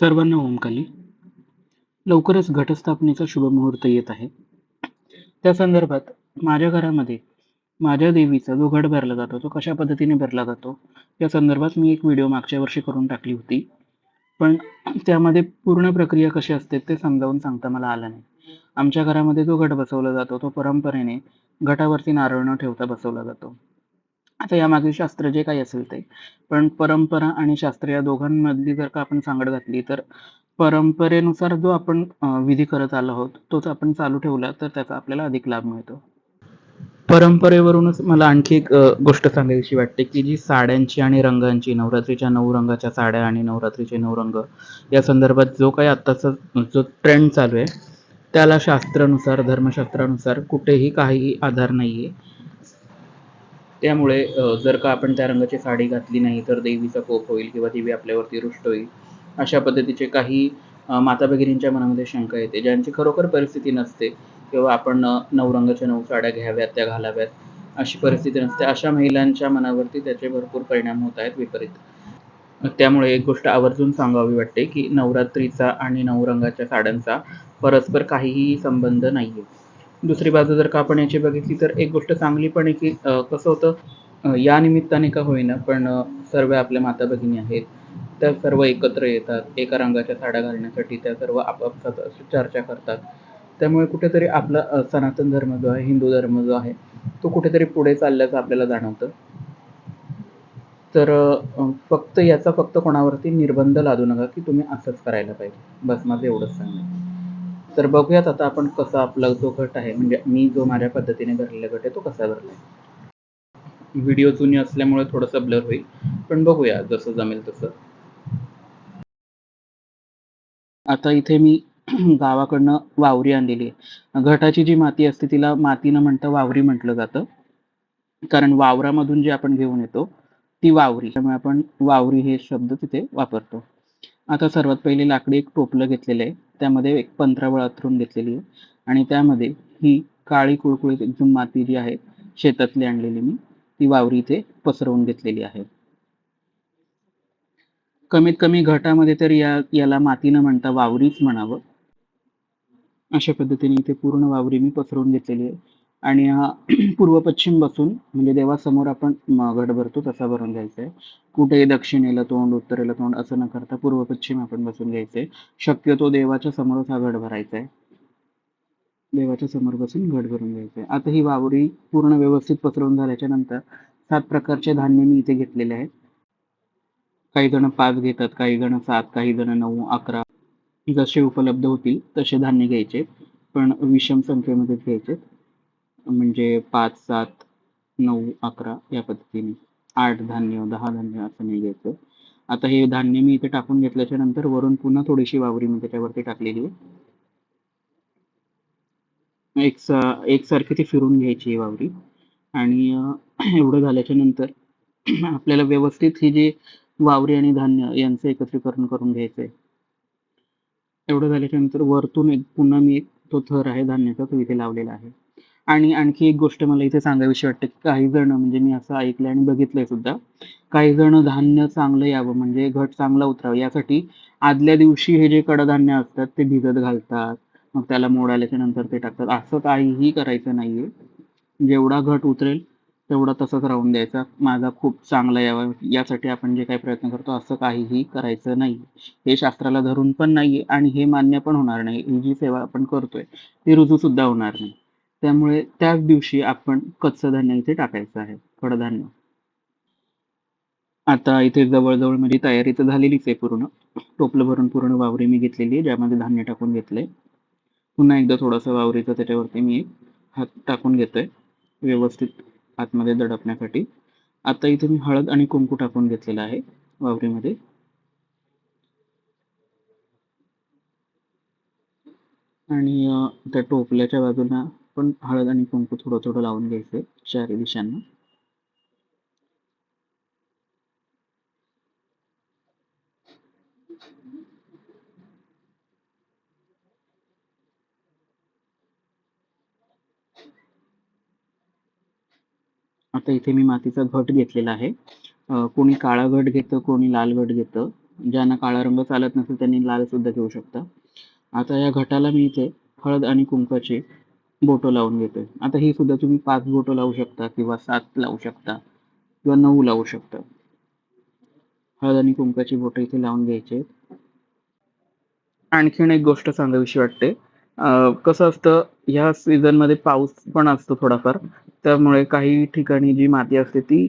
सर्वांना ओमकाली. लवकरच घटस्थापनेचा शुभमुहूर्त येत आहे. त्या संदर्भात माझ्या घरामध्ये माझ्या देवीचा जो घट भरला जातो, तो कशा पद्धतीने भरला जातो, या संदर्भात मी एक व्हिडिओ मागच्या वर्षी करून टाकली होती. पण त्यामध्ये पूर्ण प्रक्रिया कशी असते ते समजावून सांगता मला आलं नाही. आमच्या घरामध्ये जो घट बसवला जातो, तो परंपरेने घटावरती नारळ न ठेवता बसवला जातो. आता यामागे शास्त्र जे काही असेल ते. पण परंपरा आणि शास्त्र या दोघांमधली जर का आपण सांगड घातली, तर परंपरेनुसार जो आपण विधी करत आलो आहोत, तोच आपण चालू ठेवला तर त्याचा आपल्याला अधिक लाभ मिळतो. परंपरेवरूनच मला आणखी एक गोष्ट सांगायची वाटते, की जी साड्यांची आणि रंगांची नवरात्रीच्या नऊ रंगाच्या साड्या आणि नवरात्रीचे नऊ रंग या संदर्भात जो काही आत्ताचा जो ट्रेंड चालू आहे, त्याला शास्त्रानुसार, धर्मशास्त्रानुसार कुठेही काहीही आधार नाहीये. त्यामुळे जर का आपण त्या रंगाची साडी घातली नाही, तर देवीचा कोप होईल किंवा देवी आपल्यावरती रुष्ट होईल. अशा पद्धतीचे काही माता-भगिनींच्या मनामध्ये शंका येते, ज्यांची खरोखर परिस्थिती नसते किंवा आपण नऊ रंगाच्या नऊ साड्या घ्याव्यात, त्या घालाव्यात, अशी परिस्थिती नसते. अशा महिलांच्या मनावरती त्याचे भरपूर परिणाम होत आहेत विपरीत. त्यामुळे एक गोष्ट आवर्जून सांगावी वाटते, की नवरात्रीचा आणि नऊ रंगाच्या साड्यांचा परस्पर काहीही संबंध नाहीये. दुसरी बाजू जर का आपण याची बघितली, तर एक गोष्ट चांगली पण आहे, की कसं होतं या निमित्ताने का होईना, पण सर्व आपल्या माता-भगिनी आहेत, त्या सर्व एकत्र येतात. एका रंगाच्या साड्या घालण्यासाठी त्या सर्व आपापसात चर्चा करतात. त्यामुळे कुठेतरी आपला सनातन धर्म जो आहे, हिंदू धर्म जो आहे, तो कुठेतरी पुढे चालल्याचं आपल्याला जाणवतं. तर फक्त याचा फक्त कोणावरती निर्बंध लादू नका, की तुम्ही असंच करायला पाहिजे. बस माझं एवढंच सांगणं तर बघूयात आता आपण कसा आपला जो गट आहे, म्हणजे मी जो माझ्या पद्धतीने भरलेला गट आहे, तो कसा भरला आहे व्हिडिओ जुनी असल्यामुळे थोडंसं ब्लर होईल, पण बघूया जसं जमेल तसं. आता इथे मी गावाकडनं वावरी आणलेली आहे. घटाची जी माती असते, तिला माती न म्हणता वावरी म्हटलं जातं. कारण वावरामधून जे आपण घेऊन येतो, ती वावरी. त्यामुळे आपण वावरी हे शब्द तिथे वापरतो. आता सर्वात पहिले लाकडी एक टोपलं घेतलेलं आहे. त्यामध्ये एक पंधरावळ अथरून घेतलेली आहे आणि त्यामध्ये ही काळी कुळकुळीत एकदम माती जी आहे, शेतातली आणलेली मी, ती वावरी इथे पसरवून घेतलेली आहे. कमीत कमी घटामध्ये तर या याला माती न म्हणता वावरीच म्हणावं. अशा पद्धतीने इथे पूर्ण वावरी मी पसरवून घेतलेली आहे आणि हा पूर्व-पश्चिम बसून म्हणजे देवासमोर आपण गड भरतो तसा भरून घ्यायचा आहे. कुठेही दक्षिणेला तोंड, उत्तरेला तोंड असं न करता पूर्व-पश्चिम आपण बसून घ्यायचं आहे. शक्यतो देवाच्या समोरच हा गड भरायचा आहे. देवाच्या समोर बसून गड भरून घ्यायचं आहे. आता ही वावरी पूर्ण व्यवस्थित पसरवून झाल्याच्यानंतर सात प्रकारचे धान्य मी इथे घेतलेले आहेत. काही जण पाच घेतात, काही जण सात काही जण 9, 11 जसे उपलब्ध होतील तसे धान्य घ्यायचे. पण विषम संख्येमध्येच घ्यायचे. म्हणजे 5, 7, 9, 11 या पद्धतीने. आठ धान्य, दहा धान्य असं नाही घ्यायचं. आता हे धान्य मी इथे टाकून घेतल्याच्या नंतर वरून पुन्हा थोडीशी वावरी मी त्याच्यावरती टाकलेली आहे. एक एकसारखी ती फिरून घ्यायची ही वावरी आणि एवढं झाल्याच्यानंतर आपल्याला व्यवस्थित ही जी वावरी आणि धान्य यांचं एकत्रीकरण करून घ्यायचं आहे. एवढं झाल्याच्यानंतर वरतून एक पुन्हा मी एक तो थर आहे धान्याचा तो इथे लावलेला आहे. आणि आणखी एक गोष्ट मला इथे सांगावीशी वाटते, की काही जण म्हणजे मी असं ऐकलंय आणि बघितलंय सुद्धा. काही जण धान्य चांगलं यावं म्हणजे घट चांगला उतरावं यासाठी आदल्या दिवशी हे जे कडधान्य असतात ते भिजत घालतात. मग त्याला मोड आल्याच्यानंतर ते टाकतात. असं काहीही करायचं नाहीये. जेवढा घट उतरेल तेवढा तसंच राहून द्यायचा. माझा खूप चांगला यावा यासाठी आपण जे काही प्रयत्न करतो असं काहीही करायचं नाही. हे शास्त्राला धरून पण नाहीये आणि हे मान्य पण होणार नाही. ही जी सेवा आपण करतोय ती रुजू सुद्धा होणार नाही. त्यामुळे त्याच दिवशी आपण कच्चं धान्य इथे टाकायचं आहे, कडधान्य. आता इथे जवळजवळ माझी तयारी तर झालेलीच आहे पूर्ण. टोपलं भरून पूर्ण वावरी मी घेतलेली आहे, ज्यामध्ये धान्य टाकून घेतलंय. पुन्हा एकदा थोडंसं वावरीचं त्याच्यावरती मी एक हात टाकून घेतोय, व्यवस्थित आतमध्ये दडपण्यासाठी. आता इथे मी हळद आणि कुंकू टाकून घेतलेलं आहे वावरीमध्ये. आणि त्या टोपल्याच्या बाजूला पण हळद आणि कुंकू थोडं-थोडं लावून घ्यायचं चारी दिशांना. आता इथे मी मातीचा घट घेतलेला आहे. कोणी काळा घट घेतं, कोणी लाल घट घेतं. ज्यांना काळा रंग चालत नसेल त्यांनी लाल सुद्धा घेऊ शकता. आता या घटाला मी इथे हळद आणि कुंकाची बोटं लावून घेतोय. आता ही सुद्धा तुम्ही 5 बोटं लावू शकता किंवा 7 लावू शकता किंवा 9 लावू शकता. हळद आणि कुंकवाची बोटं इथे लावून घ्यायची. आणखीन एक गोष्ट सांगावीशी वाटते. अ, कसं असतं ह्या सीझनमध्ये पाऊस पण असतो थोडाफार. त्यामुळे काही ठिकाणी जी माती असते ती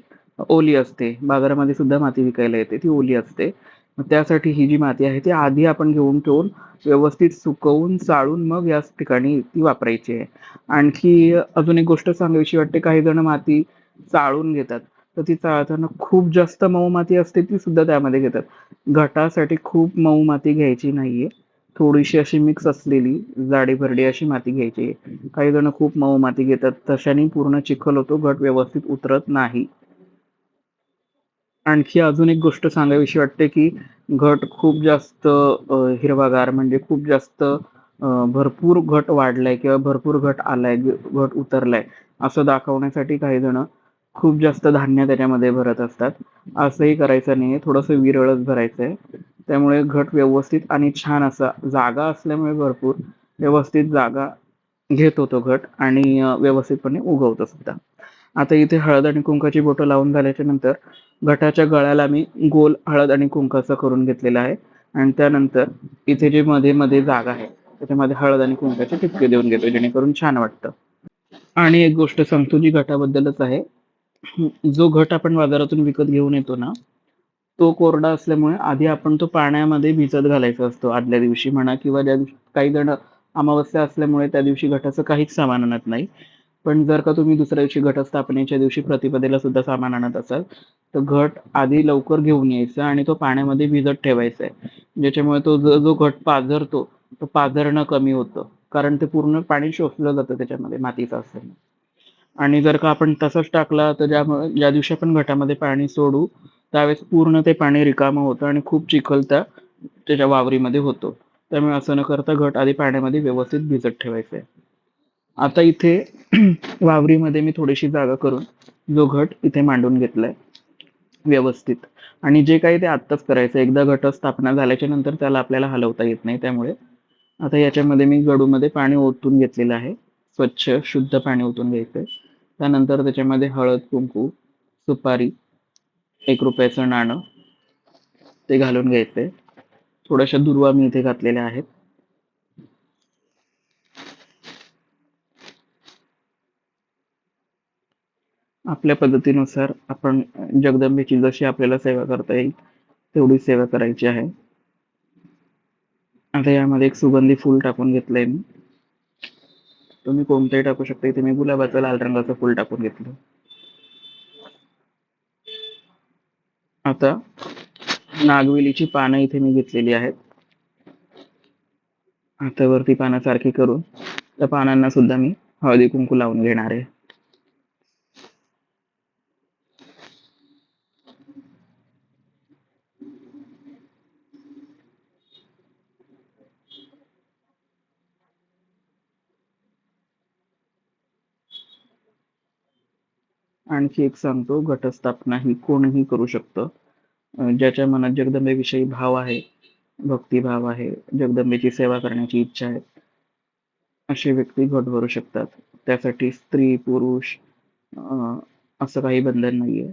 ओली असते. बाजारामध्ये सुद्धा माती विकायला येते. ती ओली असते. मग त्यासाठी ही जी माती आहे ती आधी आपण घेऊन ठेवून व्यवस्थित सुकवून, चाळून मग याच ठिकाणी ती वापरायची आहे. आणखी अजून एक गोष्ट सांगावीशी वाटते. काही जण माती चाळून घेतात. तर ती चाळताना खूप जास्त मऊ माती असते ती सुद्धा त्यामध्ये घेतात. घटासाठी खूप मऊ माती घ्यायची नाहीये. थोडीशी अशी मिक्स असलेली जाडी-भरडी अशी माती घ्यायची. काही जण खूप मऊ माती घेतात. तशाने पूर्ण चिखल होतो. घट व्यवस्थित उतरत नाही. आणखी अजून एक गोष्ट सांगावीशी वाटते, की घट खूप जास्त हिरवागार म्हणजे खूप जास्त भरपूर घट वाढलाय किंवा भरपूर घट आलाय, घट उतरलाय असं दाखवण्यासाठी काही जण खूप जास्त धान्य त्याच्यामध्ये भरत असतात. असंही करायचं नाही थोडंसं विरळच भरायचंय. त्यामुळे घट व्यवस्थित आणि छान असा जागा असल्यामुळे भरपूर व्यवस्थित जागा घेतो तो घट आणि व्यवस्थितपणे उगवतो सुद्धा. आता इथे हळद आणि कुंकाची बोटं लावून झाल्याच्यानंतर घटाच्या गळ्याला मी गोल हळद आणि कुंकाचं करून घेतलेलं आहे आणि त्यानंतर इथे जे मध्ये-मध्ये जागा आहे त्याच्यामध्ये हळद आणि कुंकाचे टिपके देऊन घेतो जेणेकरून छान वाटतं. आणि एक गोष्ट सांगतो जी घटाबद्दलच आहे. जो घट आपण बाजारातून विकत घेऊन येतो ना, तो कोरडा असल्यामुळे आधी आपण तो पाण्यामध्ये भिजत घालायचा असतो आदल्या दिवशी म्हणा किंवा ज्या दिवशी काही जण अमावस्या असल्यामुळे त्या दिवशी घटाचं काहीच सामान आणत नाही. पण जर का तुम्ही दुसऱ्या दिवशी घटस्थापनेच्या दिवशी प्रतिपदेला सुद्धा सामान आणत असाल, तर घट आधी लवकर घेऊन यायचा आणि तो पाण्यामध्ये भिजत ठेवायचा आहे. ज्याच्यामुळे तो जो जो घट पाझरतो, तो पाझरणं कमी होतं. कारण ते पूर्ण पाणी शोषलं जातं त्याच्यामध्ये मातीचं असताना आणि जर का आपण तसंच टाकला तर ज्यामुळे ज्या दिवशी आपण घटामध्ये पाणी सोडू, त्यावेळेस पूर्ण ते पाणी रिकामं होतं आणि खूप चिखलता त्याच्या वावरीमध्ये होतो. त्यामुळे असं न करता घट आधी पाण्यामध्ये व्यवस्थित भिजत ठेवायचं आहे. आता इथे वावरीमध्ये मी थोडीशी जागा करून जो घट इथे मांडून घेतलाय व्यवस्थित आणि जे काही ते आत्ताच करायचं एकदा घट स्थापना झाल्याच्यानंतर त्याला आपल्याला हलवता येत नाही. त्यामुळे आता याच्यामध्ये मी गडूमध्ये पाणी ओतून घेतलेलं आहे. स्वच्छ शुद्ध पाणी ओतून घ्यायचंय. त्यानंतर त्याच्यामध्ये हळद, कुंकू, सुपारी, एक रुपयाचं नाणं ते घालून घ्यायचंय. थोड्याशा दुर्वा मी इथे घातलेल्या आहेत. आपल्या पद्धतीनुसार आपण जगदंबेची जशी आपल्याला सेवा करता येईल, तेवढी सेवा करायची आहे. आता यामध्ये एक सुगंधी फूल टाकून घेतलंय मी. तुम्ही कोणतंही टाकू शकता. इथे मी गुलाबाचं लाल रंगाचं फूल टाकून घेतलं. आता नागवेलीची पानं इथे मी घेतलेली आहेत. हातावरती पानं सारखी करून त्या पानांना सुद्धा मी हळदी-कुंकू लावून घेणार आहे. आणखी एक सांगतो, घटस्थापना ही कोणीही करू शकतं. ज्याच्या मनात जगदंबेविषयी भाव आहे, भक्तिभाव आहे, जगदंबेची सेवा करण्याची इच्छा आहे, असे व्यक्ती घट भरू शकतात. त्यासाठी स्त्री, पुरुष असं काही बंधन नाहीये.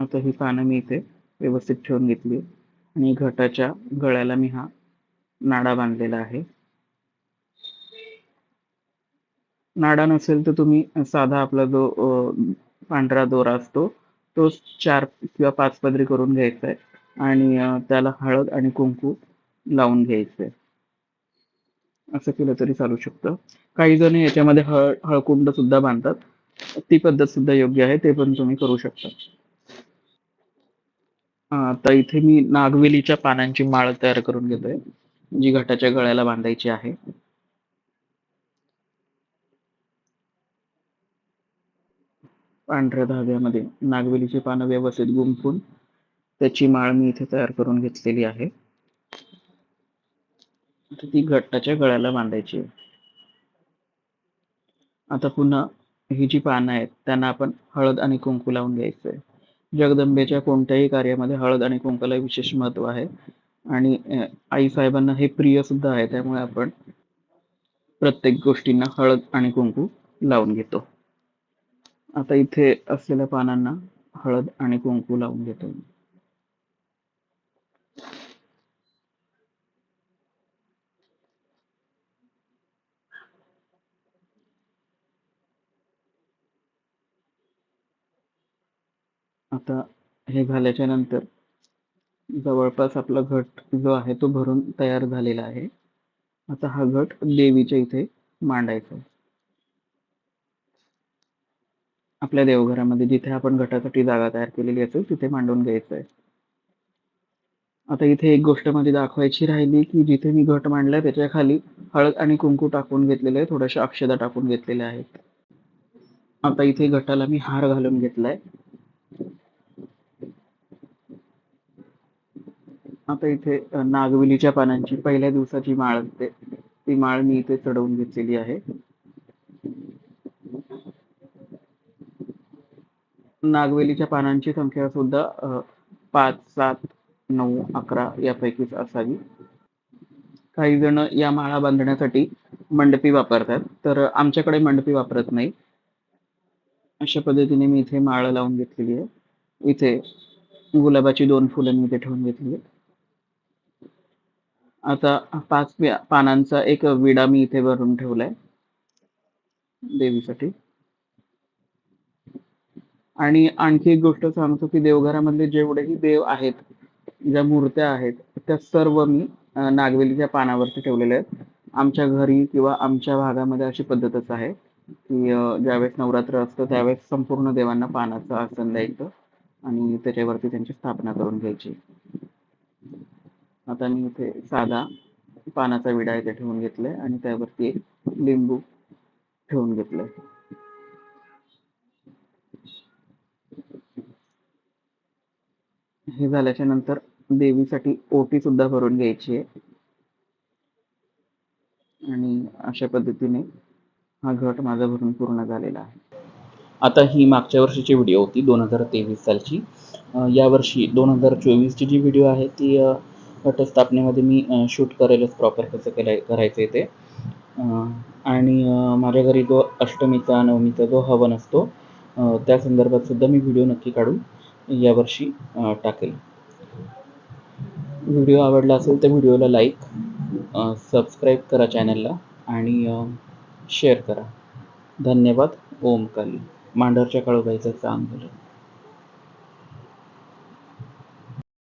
आता ही पानं मी इथे व्यवस्थित ठेवून घेतली आणि घटाच्या गळ्याला मी हा नाडा बांधलेला आहे. नाडा नसेल तर तुम्ही साधा आपला जो पांढरा दोरा असतो, तो चार किंवा पाच पदरी करून घ्यायचा आहे आणि त्याला हळद आणि कुंकू लावून घ्यायचंय. असं केलं तरी चालू शकतं. काही जण याच्यामध्ये हळ हळकुंड सुद्धा बांधतात. ती पद्धत सुद्धा योग्य आहे. ते पण तुम्ही करू शकता. आता इथे मी नागवेलीच्या पानांची माळ तयार करून घेतोय, जी घटाच्या गळ्याला बांधायची आहे. पांढऱ्या धाग्यामध्ये नागवेलीची पानं व्यवस्थित गुंफून त्याची माळ मी इथे तयार करून घेतलेली आहे. आता ती घट्टाच्या गळ्याला बांधायची आता पुन्हा ही जी पानं आहेत त्यांना आपण हळद आणि कुंकू लावून घ्यायचं आहे. जगदंबेच्या कोणत्याही कार्यामध्ये हळद आणि कुंकूला विशेष महत्त्व आहे आणि आई साहेबांना हे प्रिय सुद्धा आहे. त्यामुळे आपण प्रत्येक गोष्टींना हळद आणि कुंकू लावून घेतो. आता इथे असलेल्या पानांना हळद आणि कुंकू लावून घेतो. आता हे झाल्याच्यानंतर जवळपास आपला घट जो आहे तो भरून तयार झालेला आहे. आता हा घट देवीच्या इथे मांडायचा आहे. आपल्या देवघरामध्ये जिथे आपण घटासाठी जागा तयार केलेली असेल तिथे मांडून घ्यायचं आहे. आता इथे एक गोष्ट माझी दाखवायची राहिली की जिथे मी घट मांडलाय त्याच्याखाली हळद आणि कुंकू टाकून घेतलेले आहे. थोड्याशा अक्षदा टाकून घेतलेल्या आहेत. आता इथे घटाला मी हार घालून घेतलाय. आता इथे नागविलीच्या पानांची पहिल्या दिवसाची माळ असते ती माळ मी इथे चढवून घेतलेली आहे. नागवेलीच्या पानांची संख्या सुद्धा पाच सात नऊ अकरा यापैकीच असावी. काही जण या माळा बांधण्यासाठी मंडपी वापरतात. तर आमच्याकडे मंडपी वापरत नाही. अशा पद्धतीने मी इथे माळ लावून घेतलेली आहे. इथे गुलाबाची दोन फुलं मी इथे ठेवून घेतली आहेत. आता पाच पानांचा एक विडा मी इथे भरून ठेवलाय. देवीसाठी. आणि आणखी एक गोष्ट सांगतो की देवघरामधले जेवढेही देव आहेत, ज्या मूर्त्या आहेत, त्या सर्व मी नागवेलीच्या पानावरती ठेवलेल्या आहेत. आमच्या घरी किंवा आमच्या भागामध्ये अशी पद्धतच आहे, की ज्यावेळेस नवरात्र असतं त्यावेळेस संपूर्ण देवांना पानाचं आसन द्यायचं आणि त्याच्यावरती त्यांची स्थापना करून घ्यायची. आता मी इथे साधा पानाचा विडा इथे ठेवून घेतलाय आणि त्यावरती एक लिंबू ठेवून घेतलंय. हे झाल्याच्यानंतर देवीसाठी ओटी सुद्धा भरून घ्यायची आहे. आणि अशा पद्धतीने हा घट माझा भरून पूर्ण झालेला आहे. आता ही मागच्या वर्षीची व्हिडिओ होती 2023 सालची. यावर्षी दोन हजार चोवीसची जी व्हिडिओ आहे ती घटस्थापनेमध्ये मी शूट करेलच प्रॉपर कसं केलं करायचं आहे ते. आणि माझ्या घरी जो अष्टमीचा, नवमीचा जो हवन असतो त्या संदर्भात सुद्धा मी व्हिडिओ नक्की काढून यावर्षी टाकेल. व्हिडिओ आवडला असेल तर व्हिडिओला लाईक, सबस्क्राईब करा चॅनलला आणि शेअर करा. धन्यवाद. ओमकाली मांढरच्या काळूबाईचं चांगलं.